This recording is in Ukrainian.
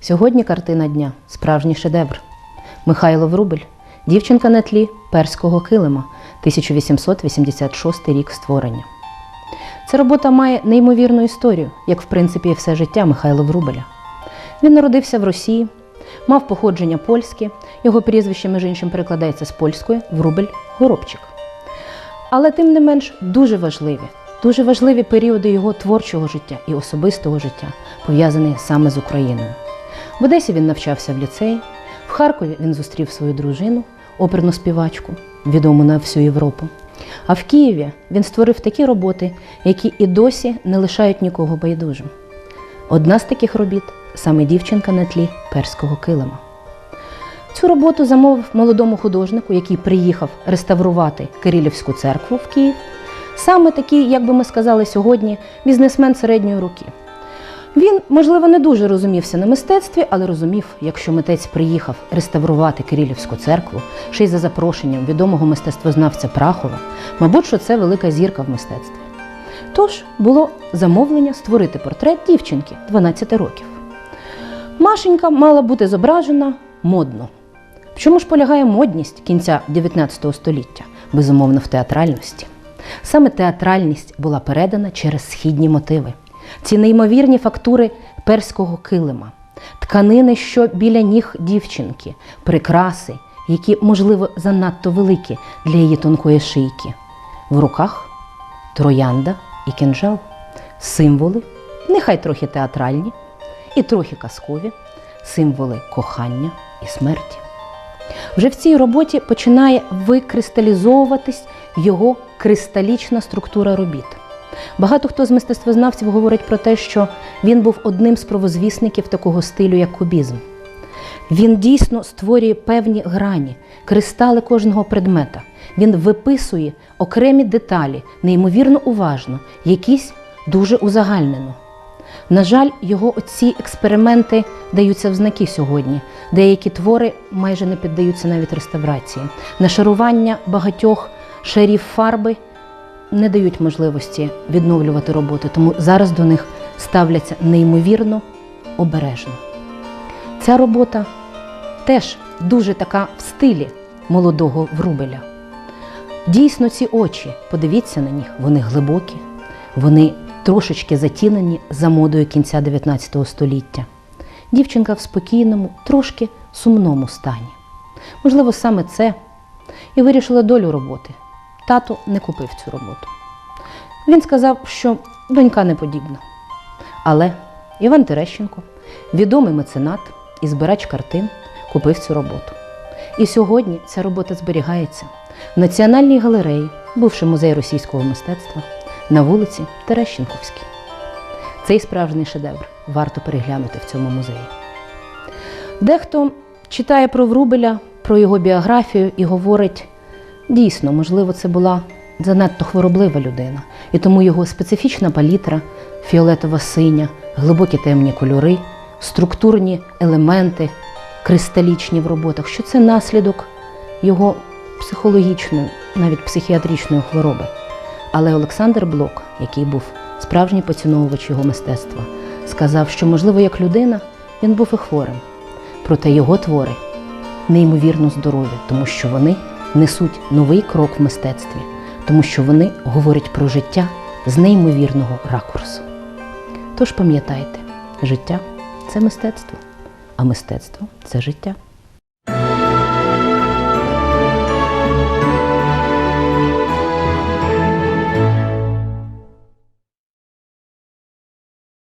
Сьогодні картина дня справжній шедевр. Михайло Врубель, дівчинка на тлі перського килима, 1886 рік створення. Ця робота має неймовірну історію, як в принципі і все життя Михайла Врубеля. Він народився в Росії, мав походження польське, його прізвище, між іншим, перекладається з польської Врубель Горобчик. Але тим не менш дуже важливі, дуже важливі періоди його творчого життя і особистого життя, пов'язані саме з Україною. В Одесі він навчався в ліцеї, в Харкові він зустрів свою дружину, оперну співачку, відому на всю Європу. А в Києві він створив такі роботи, які і досі не лишають нікого байдужим. Одна з таких робіт саме дівчинка на тлі перського килима. Цю роботу замовив молодому художнику, який приїхав реставрувати Кирилівську церкву в Київ. Саме такий, як би ми сказали сьогодні, бізнесмен середньої руки. Він, можливо, не дуже розумівся на мистецтві, але розумів, якщо митець приїхав реставрувати Кирилівську церкву, ще й за запрошенням відомого мистецтвознавця Прахова, мабуть, що це велика зірка в мистецтві. Тож було замовлення створити портрет дівчинки 12 років. Машенька мала бути зображена модно. В чому ж полягає модність кінця 19 століття? Безумовно, в театральності. Саме театральність була передана через східні мотиви. Ці неймовірні фактури перського килима, тканини, що біля ніг дівчинки, прикраси, які, можливо, занадто великі для її тонкої шийки. В руках троянда і кинжал, символи, нехай трохи театральні і трохи казкові, символи кохання і смерті. Вже в цій роботі починає викристалізовуватись його кристалічна структура робіт. Багато хто з мистецтвознавців говорить про те, що він був одним з провозвісників такого стилю, як кубізм. Він дійсно створює певні грані, кристали кожного предмета. Він виписує окремі деталі, неймовірно уважно, якісь дуже узагальнено. На жаль, його оці експерименти даються в знаки сьогодні. Деякі твори майже не піддаються навіть реставрації. Нашарування багатьох шарів фарби не дають можливості відновлювати роботи, тому зараз до них ставляться неймовірно обережно. Ця робота теж дуже така в стилі молодого Врубеля. Дійсно, ці очі, подивіться на них, вони глибокі, вони трошечки затінені за модою кінця 19 століття. Дівчинка в спокійному, трошки сумному стані. Можливо, саме це і вирішила долю роботи. Тато не купив цю роботу. Він сказав, що донька не подібна. Але Іван Терещенко, відомий меценат і збирач картин, купив цю роботу. І сьогодні ця робота зберігається в Національній галереї, бувший музей російського мистецтва, на вулиці Терещенковській. Цей справжній шедевр варто переглянути в цьому музеї. Дехто читає про Врубеля, про його біографію і говорить, дійсно, можливо, це була занадто хвороблива людина, і тому його специфічна палітра, фіолетова синя, глибокі темні кольори, структурні елементи, кристалічні в роботах, що це наслідок його психологічної, навіть психіатричної хвороби. Але Олександр Блок, який був справжній поціновувач його мистецтва, сказав, що, можливо, як людина він був і хворим. Проте його твори неймовірно здорові, тому що вони несуть новий крок в мистецтві, тому що вони говорять про життя з неймовірного ракурсу. Тож пам'ятайте, життя це мистецтво, а мистецтво це життя.